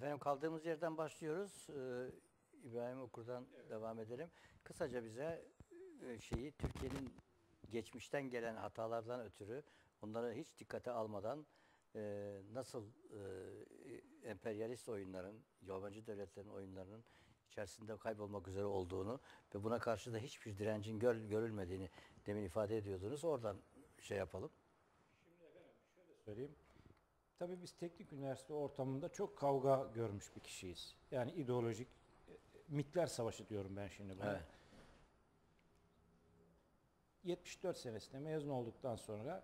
Efendim kaldığımız yerden başlıyoruz. Ee, İbrahim Okur'dan devam edelim. Kısaca bize e, şeyi Türkiye'nin geçmişten gelen hatalardan ötürü onları hiç dikkate almadan e, nasıl e, emperyalist oyunların, yabancı devletlerin oyunlarının içerisinde kaybolmak üzere olduğunu ve buna karşı da hiçbir direncin gör, görülmediğini demin ifade ediyordunuz. Oradan şey yapalım. söyleyeyim. Tabii biz teknik üniversite ortamında çok kavga görmüş bir kişiyiz. Yani ideolojik e, mitler savaşı diyorum ben şimdi buna. Evet. 74 senesinde mezun olduktan sonra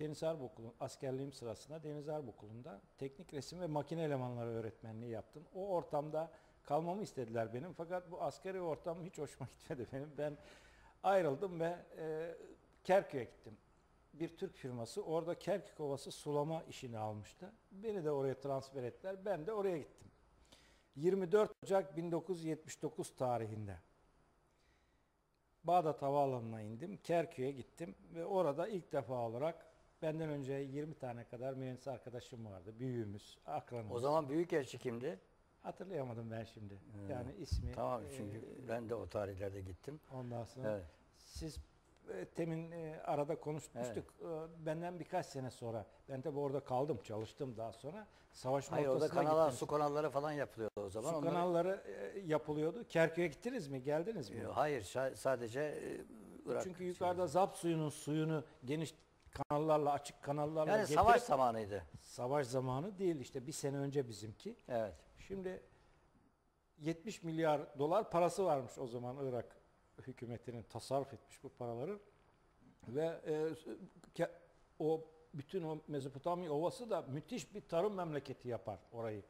Deniz Harp Okulu, askerliğim sırasında Deniz Harp Okulu'nda teknik resim ve makine elemanları öğretmenliği yaptım. O ortamda kalmamı istediler benim fakat bu askeri ortam hiç hoşuma gitmedi benim. Ben ayrıldım ve e, Kerkük'e gittim. Bir Türk firması orada Kerkük Ovası sulama işini almıştı. Beni de oraya transfer ettiler. Ben de oraya gittim. 24 Ocak 1979 tarihinde. Bağdat Havaalanı'na indim. Kerkük'e gittim ve orada ilk defa olarak benden önce 20 tane kadar mühendis arkadaşım vardı. Büyüğümüz, akranımız. O zaman Büyükelçi kimdi? Hatırlayamadım ben şimdi. Yani ismi. Tamam e, çünkü ben de o tarihlerde gittim. Ondan sonra Evet. siz e, temin e, arada konuşmuştuk. E, Benden birkaç sene sonra ben de orada kaldım, çalıştım daha sonra. Savaşın Hayır orada ortasına kanallar, gittim. su kanalları falan yapılıyordu o zaman. Su Onları- kanalları e, yapılıyordu. Kerkük'e gittiniz mi? Geldiniz mi? Hayır sadece e, Irak Çünkü şey- yukarıda zap suyunun suyunu geniş kanallarla, açık kanallarla Yani getirip- savaş zamanıydı. savaş zamanı değil işte bir sene önce bizimki. Evet. Şimdi 70 milyar dolar parası varmış o zaman Irak hükümetinin tasarruf etmiş bu paraları ve e, o bütün o Mezopotamya ovası da müthiş bir tarım memleketi yapar orayı.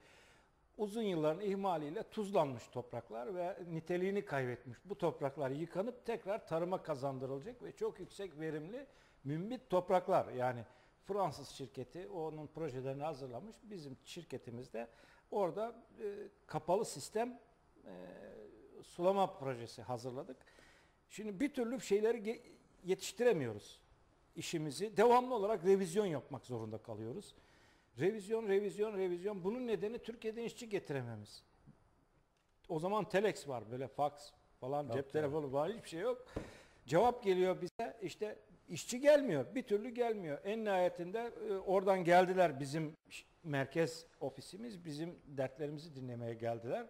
Uzun yılların ihmaliyle tuzlanmış topraklar ve niteliğini kaybetmiş. Bu topraklar yıkanıp tekrar tarıma kazandırılacak ve çok yüksek verimli mümbit topraklar. Yani Fransız şirketi onun projelerini hazırlamış. Bizim şirketimiz de orada e, kapalı sistem e, sulama projesi hazırladık. Şimdi bir türlü şeyleri yetiştiremiyoruz işimizi. Devamlı olarak revizyon yapmak zorunda kalıyoruz. Revizyon, revizyon, revizyon. Bunun nedeni Türkiye'de işçi getirememiz. O zaman telex var böyle fax falan Yok, cep telefonu var hiçbir şey yok. Cevap geliyor bize işte işçi gelmiyor. Bir türlü gelmiyor. En nihayetinde e, oradan geldiler bizim merkez ofisimiz bizim dertlerimizi dinlemeye geldiler.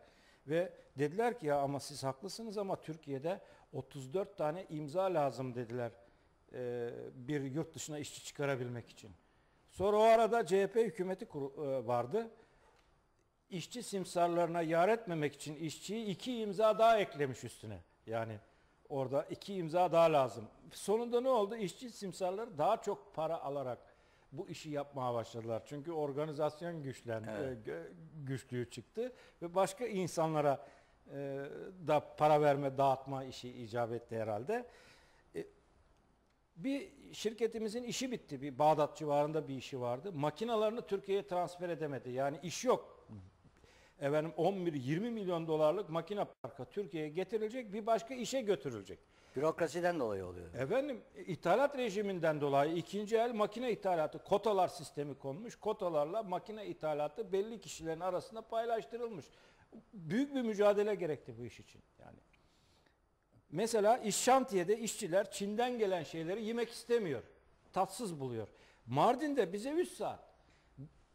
Ve dediler ki ya ama siz haklısınız ama Türkiye'de 34 tane imza lazım dediler e, bir yurt dışına işçi çıkarabilmek için. Sonra o arada CHP hükümeti e, vardı. İşçi simsarlarına yar etmemek için işçiyi iki imza daha eklemiş üstüne. Yani orada iki imza daha lazım. Sonunda ne oldu? İşçi simsarları daha çok para alarak bu işi yapmaya başladılar. Çünkü organizasyon güçlendi, Evet. e, güçlüğü çıktı ve başka insanlara e, da para verme, dağıtma işi icap etti herhalde. E, bir şirketimizin işi bitti. Bir Bağdat civarında bir işi vardı. Makinalarını Türkiye'ye transfer edemedi. Yani iş yok. Efendim 11-20 milyon dolarlık makine parkı Türkiye'ye getirilecek bir başka işe götürülecek. Bürokrasiden dolayı oluyor. Efendim ithalat rejiminden dolayı ikinci el makine ithalatı kotalar sistemi konmuş. Kotalarla makine ithalatı belli kişilerin arasında paylaştırılmış. Büyük bir mücadele gerekti bu iş için. Yani Mesela iş şantiyede işçiler Çin'den gelen şeyleri yemek istemiyor. Tatsız buluyor. Mardin'de bize 3 saat.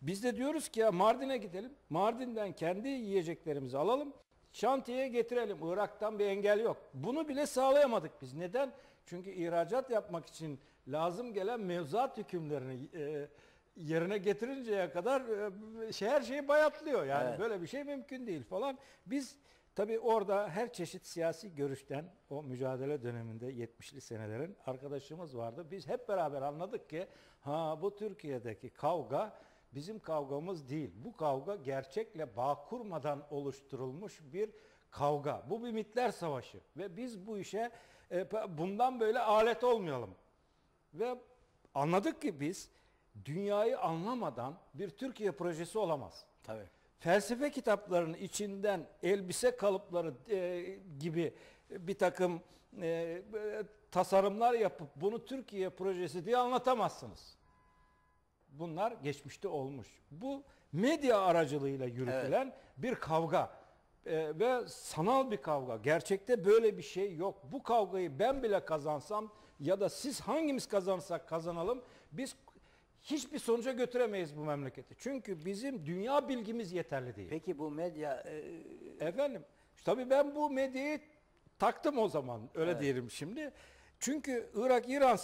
Biz de diyoruz ki ya Mardin'e gidelim. Mardin'den kendi yiyeceklerimizi alalım. Şantiyeye getirelim. Irak'tan bir engel yok. Bunu bile sağlayamadık biz. Neden? Çünkü ihracat yapmak için lazım gelen mevzuat hükümlerini e, yerine getirinceye kadar e, şey her şeyi bayatlıyor. Yani Evet. böyle bir şey mümkün değil falan. Biz tabii orada her çeşit siyasi görüşten o mücadele döneminde 70'li senelerin arkadaşımız vardı. Biz hep beraber anladık ki ha bu Türkiye'deki kavga bizim kavgamız değil. Bu kavga gerçekle bağ kurmadan oluşturulmuş bir kavga. Bu bir mitler savaşı ve biz bu işe e, bundan böyle alet olmayalım. Ve anladık ki biz dünyayı anlamadan bir Türkiye projesi olamaz. Tabii. Felsefe kitaplarının içinden elbise kalıpları e, gibi bir takım e, e, tasarımlar yapıp bunu Türkiye projesi diye anlatamazsınız. Bunlar geçmişte olmuş. Bu medya aracılığıyla yürütülen bir kavga Ee, ve sanal bir kavga. Gerçekte böyle bir şey yok. Bu kavgayı ben bile kazansam ya da siz hangimiz kazansak kazanalım biz hiçbir sonuca götüremeyiz bu memleketi. Çünkü bizim dünya bilgimiz yeterli değil. Peki bu medya e, Efendim, tabii ben bu medyayı taktım o zaman, öyle Evet. diyelim şimdi. Çünkü Irak-İran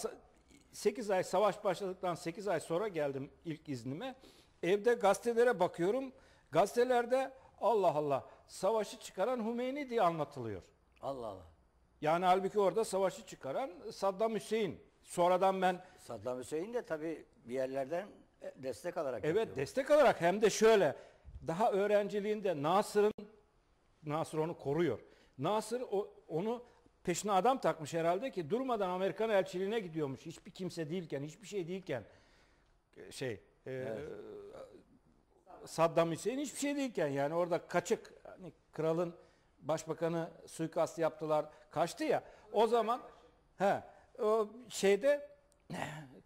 8 ay savaş başladıktan 8 ay sonra geldim ilk iznime. Evde gazetelere bakıyorum. Gazetelerde Allah Allah savaşı çıkaran Hümeyni diye anlatılıyor. Allah Allah. Yani halbuki orada savaşı çıkaran Saddam Hüseyin. Sonradan ben Saddam Hüseyin de tabii bir yerlerden destek alarak Evet yapıyor. destek alarak hem de şöyle daha öğrenciliğinde Nasır'ın Nasır onu koruyor. Nasır o, onu peşine adam takmış herhalde ki durmadan Amerikan elçiliğine gidiyormuş. Hiçbir kimse değilken, hiçbir şey değilken e, şey e, Saddam Hüseyin hiçbir şey değilken yani orada kaçık hani kralın başbakanı suikast yaptılar kaçtı ya o zaman he o şeyde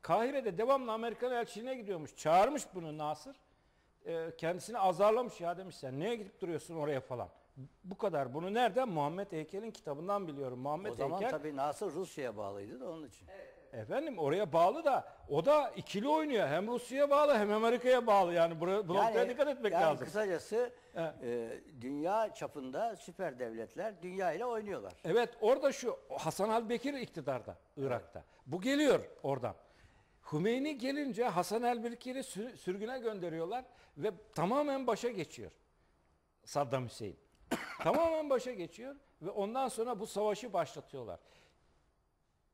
Kahire'de devamlı Amerikan elçiliğine gidiyormuş. Çağırmış bunu Nasır. Ee, kendisini azarlamış ya demiş sen neye gidip duruyorsun oraya falan. Bu kadar. Bunu nereden? Muhammed Heykel'in kitabından biliyorum. Muhammed O zaman Heykel tabii Nasır Rusya'ya bağlıydı da onun için. efendim oraya bağlı da o da ikili oynuyor. Hem Rusya'ya bağlı hem Amerika'ya bağlı. Yani buraya, bu noktaya dikkat etmek yani lazım. kısacası Evet. e, dünya çapında süper devletler dünya ile oynuyorlar. Evet orada şu Hasan el-Bekir iktidarda Irak'ta. Bu geliyor oradan. Hümeyni gelince Hasan el-Bekir'i sür- sürgüne gönderiyorlar ve tamamen başa geçiyor. Saddam Hüseyin. Tamamen başa geçiyor ve ondan sonra bu savaşı başlatıyorlar.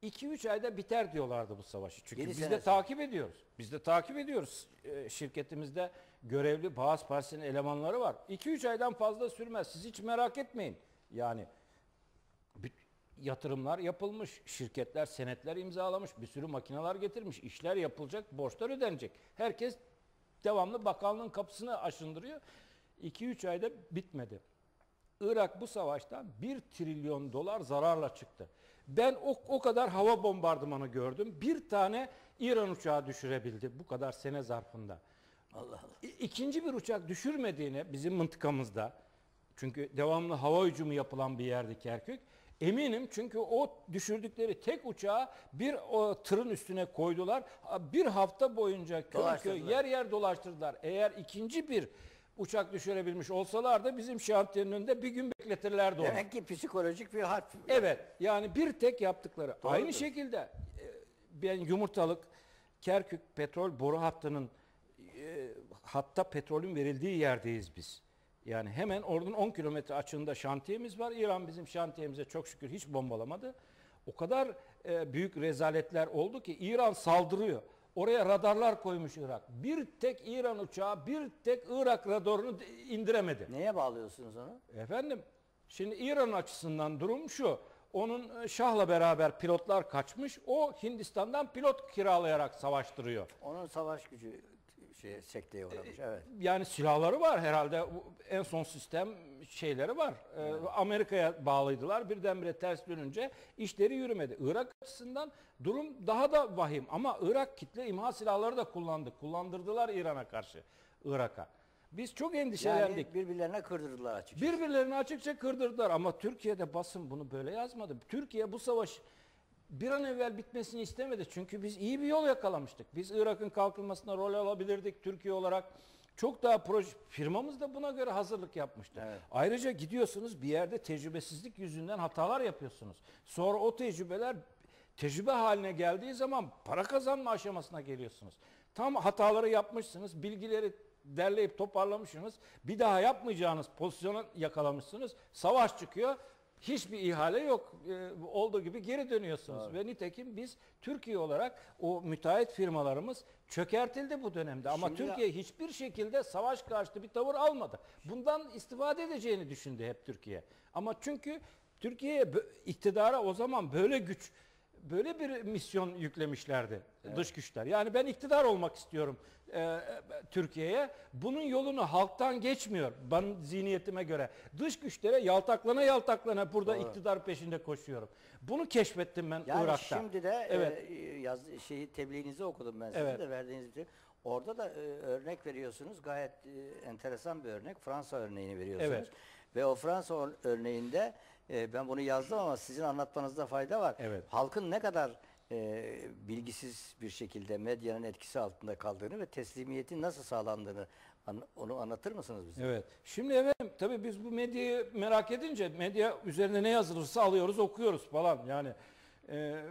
2-3 ayda biter diyorlardı bu savaşı. Çünkü Yedi biz de sonra. takip ediyoruz. Biz de takip ediyoruz. Ee, şirketimizde görevli Bağız Partisi'nin elemanları var. 2-3 aydan fazla sürmez. Siz hiç merak etmeyin. Yani yatırımlar yapılmış, şirketler senetler imzalamış, bir sürü makineler getirmiş, işler yapılacak, borçlar ödenecek. Herkes devamlı bakanlığın kapısını aşındırıyor. 2-3 ayda bitmedi. Irak bu savaştan 1 trilyon dolar zararla çıktı. Ben o, o kadar hava bombardımanı gördüm. Bir tane İran uçağı düşürebildi bu kadar sene zarfında. Allah Allah. İ- İkinci bir uçak düşürmediğini bizim mıntıkamızda çünkü devamlı hava hücumu yapılan bir yerdi Kerkük. Eminim çünkü o düşürdükleri tek uçağı bir o tırın üstüne koydular. Bir hafta boyunca köy köy yer yer dolaştırdılar. Eğer ikinci bir uçak düşürebilmiş olsalardı bizim şantiyenin önünde bir gün bekletirlerdi onu. Demek ki psikolojik bir harp. Evet yani bir tek yaptıkları. Doğrudur. Aynı şekilde e, ben yumurtalık Kerkük petrol boru hattının e, hatta petrolün verildiği yerdeyiz biz. Yani hemen oradan 10 kilometre açığında şantiyemiz var. İran bizim şantiyemize çok şükür hiç bombalamadı. O kadar e, büyük rezaletler oldu ki İran saldırıyor. Oraya radarlar koymuş Irak. Bir tek İran uçağı bir tek Irak radarını indiremedi. Neye bağlıyorsunuz onu? Efendim şimdi İran açısından durum şu. Onun e, Şah'la beraber pilotlar kaçmış. O Hindistan'dan pilot kiralayarak savaştırıyor. Onun savaş gücü şey, sekteye uğramış. Evet. Yani silahları var herhalde. En son sistem şeyleri var. Ee, Amerika'ya bağlıydılar. Birdenbire ters dönünce işleri yürümedi. Irak açısından durum daha da vahim. Ama Irak kitle imha silahları da kullandı. Kullandırdılar İran'a karşı. Irak'a. Biz çok endişelendik. Yani birbirlerine kırdırdılar açıkçası. Birbirlerini açıkça kırdırdılar ama Türkiye'de basın bunu böyle yazmadı. Türkiye bu savaş bir an evvel bitmesini istemedi. Çünkü biz iyi bir yol yakalamıştık. Biz Irak'ın kalkınmasına rol alabilirdik Türkiye olarak. Çok daha proje firmamız da buna göre hazırlık yapmıştı. Evet. Ayrıca gidiyorsunuz bir yerde tecrübesizlik yüzünden hatalar yapıyorsunuz. Sonra o tecrübeler tecrübe haline geldiği zaman para kazanma aşamasına geliyorsunuz. Tam hataları yapmışsınız, bilgileri derleyip toparlamışsınız. Bir daha yapmayacağınız pozisyona yakalamışsınız. Savaş çıkıyor. Hiçbir ihale yok. Ee, olduğu gibi geri dönüyorsunuz. Ve nitekim biz Türkiye olarak o müteahhit firmalarımız çökertildi bu dönemde. Ama Şimdi- Türkiye hiçbir şekilde savaş karşıtı bir tavır almadı. Bundan istifade edeceğini düşündü hep Türkiye. Ama çünkü Türkiye'ye iktidara o zaman böyle güç böyle bir misyon yüklemişlerdi dış güçler. Yani ben iktidar olmak istiyorum e, e, Türkiye'ye. Bunun yolunu halktan geçmiyor benim zihniyetime göre. Dış güçlere yaltaklana yaltaklana burada Doğru. iktidar peşinde koşuyorum. Bunu keşfettim ben Yani Irak'ta. şimdi de Evet. e, yaz, şeyi tebliğinizi okudum ben sizin Evet. de verdiğiniz bir Orada da e, örnek veriyorsunuz. Gayet e, enteresan bir örnek. Fransa örneğini veriyorsunuz. Evet. Ve o Fransa örneğinde e, ben bunu yazdım ama sizin anlatmanızda fayda var. Evet. Halkın ne kadar e, bilgisiz bir şekilde medyanın etkisi altında kaldığını ve teslimiyetin nasıl sağlandığını an- onu anlatır mısınız bize? Evet. Şimdi efendim tabii biz bu medyayı merak edince medya üzerinde ne yazılırsa alıyoruz okuyoruz falan yani. e,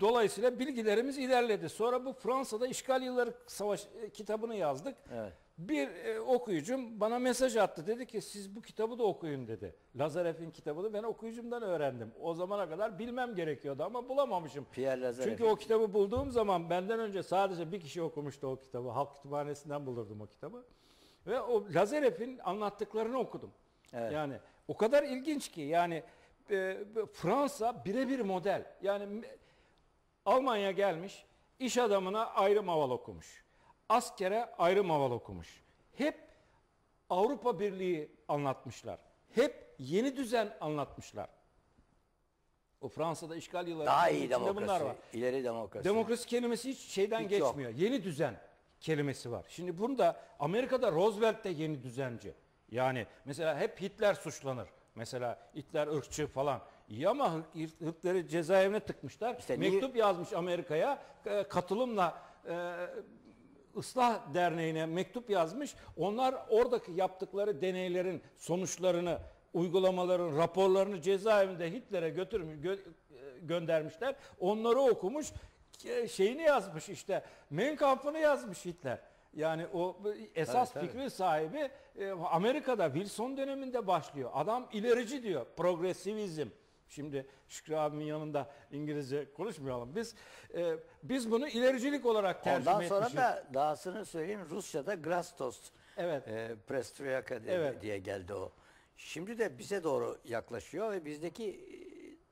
dolayısıyla bilgilerimiz ilerledi. Sonra bu Fransa'da işgal yılları savaş e, kitabını yazdık. Evet. Bir e, okuyucum bana mesaj attı. Dedi ki siz bu kitabı da okuyun dedi. Lazarev'in kitabını ben okuyucumdan öğrendim. O zamana kadar bilmem gerekiyordu ama bulamamışım. Pierre Lazarev. Çünkü o kitabı bulduğum zaman benden önce sadece bir kişi okumuştu o kitabı. Halk Kütüphanesi'nden bulurdum o kitabı. Ve o Lazarev'in anlattıklarını okudum. Evet. Yani o kadar ilginç ki yani e, Fransa birebir model. Yani Almanya gelmiş, iş adamına ayrı maval okumuş. Askere ayrı maval okumuş. Hep Avrupa Birliği anlatmışlar. Hep yeni düzen anlatmışlar. O Fransa'da işgal yılları Daha iyi içinde bunlar demokrasi, var. ileri demokrasi. Demokrasi kelimesi hiç şeyden Hiç yok. geçmiyor. Yeni düzen kelimesi var. Şimdi bunda Amerika'da Roosevelt de yeni düzenci. Yani mesela hep Hitler suçlanır. Mesela Hitler ırkçı falan. İyi ama cezaevine tıkmışlar. İşte niye- Mektup yazmış Amerika'ya e, katılımla e, ıslah derneğine mektup yazmış. Onlar oradaki yaptıkları deneylerin sonuçlarını, uygulamaların raporlarını cezaevinde Hitler'e götürmüş, gö- e, göndermişler. Onları okumuş, şeyini yazmış işte. Mein Kampf'ını yazmış Hitler. Yani o esas Tabii, tabii. fikri sahibi e, Amerika'da Wilson döneminde başlıyor. Adam ilerici diyor. Progresivizm. Şimdi Şükrü abimin yanında İngilizce konuşmayalım. Biz e, biz bunu ilericilik olarak tercüme Ondan sonra etmişiz. da dahasını söyleyeyim Rusça'da Grasnost Evet. e, diye, Evet. diye geldi o. Şimdi de bize doğru yaklaşıyor ve bizdeki e,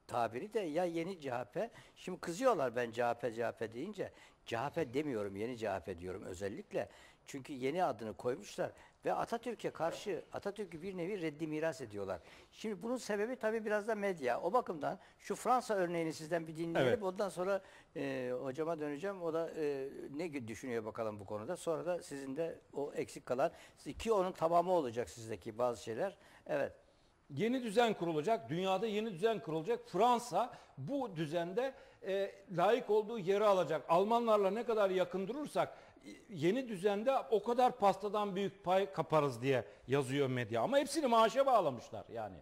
tabiri de ya yeni CHP. Şimdi kızıyorlar ben CHP CHP deyince. CHP demiyorum yeni CHP diyorum özellikle. Çünkü yeni adını koymuşlar ve Atatürk'e karşı Atatürk'ü bir nevi reddi miras ediyorlar. Şimdi bunun sebebi tabii biraz da medya. O bakımdan şu Fransa örneğini sizden bir dinleyelim. Evet. Ondan sonra e, hocama döneceğim. O da e, ne düşünüyor bakalım bu konuda. Sonra da sizin de o eksik kalan ki onun tamamı olacak sizdeki bazı şeyler. Evet. Yeni düzen kurulacak. Dünyada yeni düzen kurulacak. Fransa bu düzende e, layık olduğu yeri alacak. Almanlarla ne kadar yakın durursak e, yeni düzende o kadar pastadan büyük pay kaparız diye yazıyor medya. Ama hepsini maaşa bağlamışlar yani.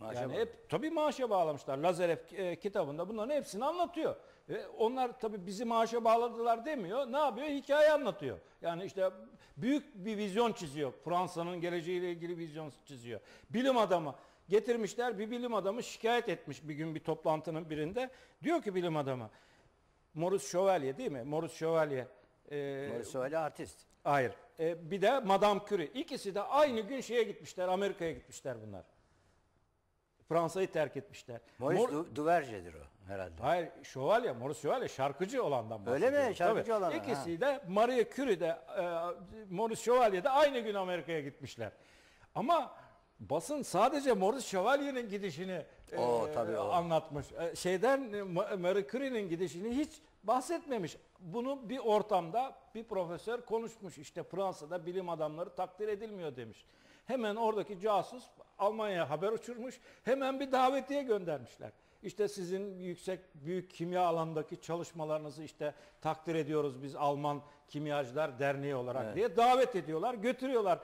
Maaşa yani bağlı. hep tabii maaşa bağlamışlar. Lazarev e, kitabında bunların hepsini anlatıyor. Ve onlar tabii bizi maaşa bağladılar demiyor. Ne yapıyor? Hikaye anlatıyor. Yani işte büyük bir vizyon çiziyor. Fransa'nın geleceğiyle ilgili vizyon çiziyor. Bilim adamı getirmişler. Bir bilim adamı şikayet etmiş bir gün bir toplantının birinde. Diyor ki bilim adamı Maurice Chevalier değil mi? Maurice Chevalier. e, Maurice öyle artist. Hayır. E, bir de Madame Curie. İkisi de aynı gün şeye gitmişler. Amerika'ya gitmişler bunlar. Fransa'yı terk etmişler. Maurice Mor- Du- Duverger'dir o herhalde. Hayır, Şövalye, Maurice Şövalye şarkıcı olandan Öyle mi? Şarkıcı Tabii. olandan, İkisi de Marie Curie de e, Maurice Şövalye de aynı gün Amerika'ya gitmişler. Ama basın sadece Maurice Şövalye'nin gidişini e, O, tabii o. anlatmış. E, şeyden e, Ma- Marie Curie'nin gidişini hiç bahsetmemiş. Bunu bir ortamda bir profesör konuşmuş. İşte Fransa'da bilim adamları takdir edilmiyor demiş. Hemen oradaki casus Almanya'ya haber uçurmuş. Hemen bir davetiye göndermişler. İşte sizin yüksek büyük kimya alanındaki çalışmalarınızı işte takdir ediyoruz biz Alman Kimyacılar Derneği olarak Evet. diye davet ediyorlar, götürüyorlar.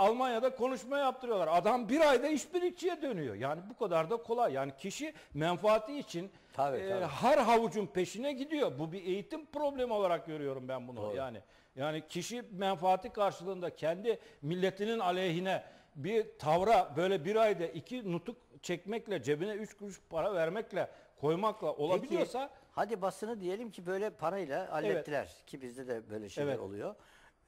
Almanya'da konuşma yaptırıyorlar. Adam bir ayda işbirlikçiye dönüyor. Yani bu kadar da kolay. Yani kişi menfaati için Tabii, e, tabii. her havucun peşine gidiyor. Bu bir eğitim problemi olarak görüyorum ben bunu. Doğru. Yani yani kişi menfaati karşılığında kendi milletinin aleyhine bir tavra böyle bir ayda iki nutuk çekmekle cebine üç kuruş para vermekle koymakla olabiliyorsa Peki, hadi basını diyelim ki böyle parayla hallettiler. Ki bizde de böyle şeyler Evet. oluyor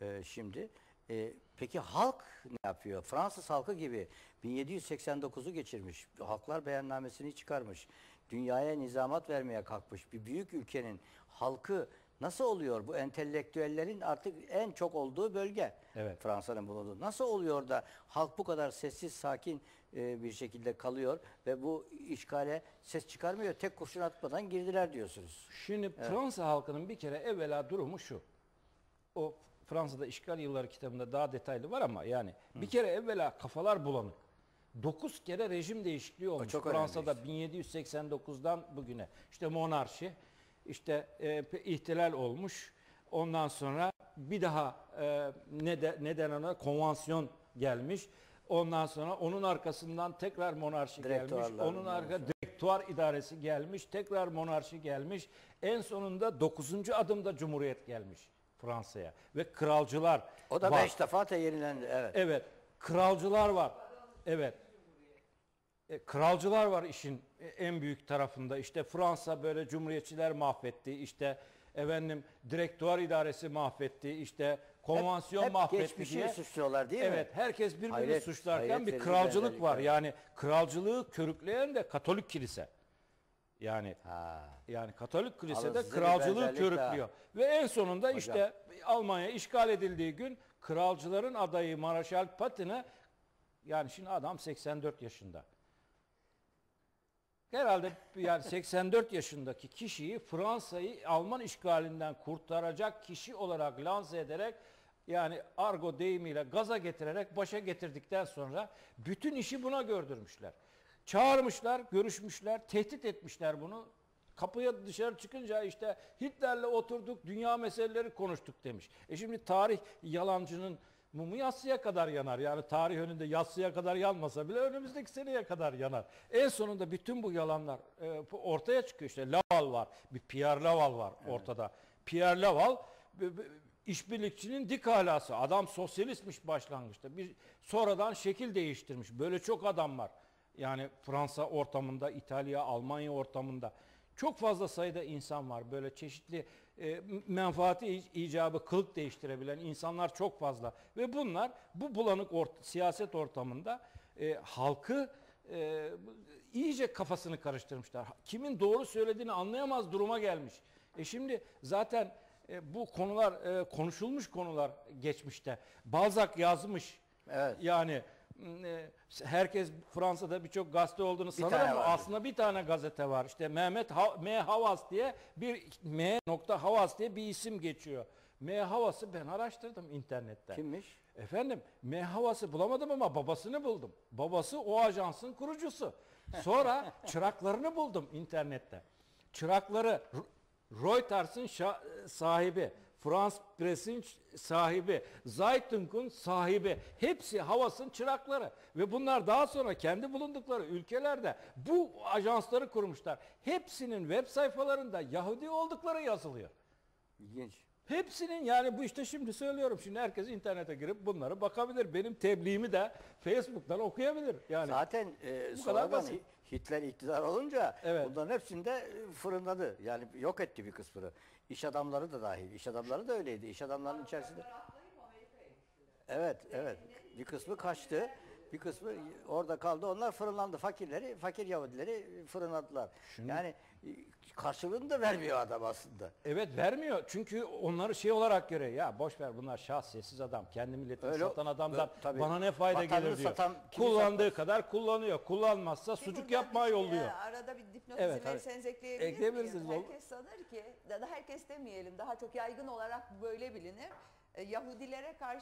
e, şimdi. E, peki halk ne yapıyor? Fransız halkı gibi 1789'u geçirmiş. Halklar beyannamesini çıkarmış. Dünyaya nizamat vermeye kalkmış. Bir büyük ülkenin halkı nasıl oluyor? Bu entelektüellerin artık en çok olduğu bölge. Evet. Fransa'nın bulunduğu. Nasıl oluyor da halk bu kadar sessiz, sakin e, bir şekilde kalıyor ve bu işgale ses çıkarmıyor? Tek kurşun atmadan girdiler diyorsunuz. Şimdi Fransa halkının bir kere evvela durumu şu. O Fransa'da işgal yılları kitabında daha detaylı var ama yani bir kere evvela kafalar bulanık. 9 kere rejim değişikliği olmuş çok Fransa'da işte. 1789'dan bugüne. İşte monarşi, işte e, ihtilal olmuş. Ondan sonra bir daha e, ne de, neden ona konvansiyon gelmiş. Ondan sonra onun arkasından tekrar monarşi gelmiş. Onun arka direktuar idaresi gelmiş. Tekrar monarşi gelmiş. En sonunda 9. adımda cumhuriyet gelmiş Fransa'ya ve kralcılar O da var. beş defa da yenilendi. Evet. Evet. Kralcılar var. Evet. E, kralcılar var işin e, en büyük tarafında. İşte Fransa böyle cumhuriyetçiler mahvetti. İşte efendim direktuar idaresi mahvetti. İşte konvansiyon hep, hep mahvetti geçmişi diye. suçluyorlar değil mi? Evet, herkes birbirini Hayret- suçlarken hayret bir verici kralcılık var. Yani kralcılığı körükleyen de Katolik kilise. Yani Ha. yani Katolik kilise Alın de size bir kralcılığı körüklüyor. Ve en sonunda Hocam. işte Almanya işgal edildiği gün kralcıların adayı Maraşal Patin'e yani şimdi adam 84 yaşında. Herhalde yani 84 yaşındaki kişiyi Fransa'yı Alman işgalinden kurtaracak kişi olarak lanse ederek yani argo deyimiyle gaza getirerek başa getirdikten sonra bütün işi buna gördürmüşler. Çağırmışlar, görüşmüşler, tehdit etmişler bunu. Kapıya dışarı çıkınca işte Hitler'le oturduk, dünya meseleleri konuştuk demiş. E şimdi tarih yalancının mumu yatsıya kadar yanar. Yani tarih önünde yatsıya kadar yanmasa bile önümüzdeki seneye kadar yanar. En sonunda bütün bu yalanlar e, ortaya çıkıyor. İşte Laval var, bir Pierre Laval var ortada. Pierre Laval işbirlikçinin dik alası. Adam sosyalistmiş başlangıçta. Bir sonradan şekil değiştirmiş. Böyle çok adam var. Yani Fransa ortamında, İtalya, Almanya ortamında çok fazla sayıda insan var. Böyle çeşitli e, menfaati ic- icabı kılık değiştirebilen insanlar çok fazla. Ve bunlar bu bulanık ort- siyaset ortamında e, halkı e, iyice kafasını karıştırmışlar. Kimin doğru söylediğini anlayamaz duruma gelmiş. E şimdi zaten e, bu konular e, konuşulmuş konular geçmişte. Balzac yazmış. Evet. Yani herkes Fransa'da birçok gazete olduğunu sanır ama aslında bir tane gazete var. İşte Mehmet Ha- M Havas diye bir M nokta Havas diye bir isim geçiyor. M Havas'ı ben araştırdım internetten. Kimmiş? Efendim M Havas'ı bulamadım ama babasını buldum. Babası o ajansın kurucusu. Sonra çıraklarını buldum internette. Çırakları Reuters'ın şa- sahibi, France Press'in sahibi, Zeitung'un sahibi. Hepsi Havas'ın çırakları. Ve bunlar daha sonra kendi bulundukları ülkelerde bu ajansları kurmuşlar. Hepsinin web sayfalarında Yahudi oldukları yazılıyor. İlginç. Hepsinin yani bu işte şimdi söylüyorum. Şimdi herkes internete girip bunlara bakabilir. Benim tebliğimi de Facebook'tan okuyabilir. Yani Zaten e, bu kadar basit. Hi- Hitler iktidar olunca Evet. bunların hepsini de e, fırınladı. Yani yok etti bir kısmını. İş adamları da dahil. İş adamları da öyleydi. İş adamlarının içerisinde. Evet, evet. Bir kısmı kaçtı. Bir kısmı orada kaldı. Onlar fırınlandı. Fakirleri, fakir Yahudileri fırınladılar. Yani e, karşılığını da vermiyor adam aslında. evet vermiyor. Çünkü onları şey olarak görüyor. Ya boş ver bunlar şahsiyetsiz adam. Kendi milletini Öyle- satan adamdan Ö- tabii. bana ne fayda gelir diyor. satan Kullandığı satmaz? kadar kullanıyor. Kullanmazsa Ki sucuk yapmaya şey, yolluyor. e, Arada bir dipnot Evet, verirseniz ekleyebilir miyim? Herkes sanır ki, da da herkes demeyelim, daha çok yaygın olarak böyle bilinir. E, Yahudilere karşı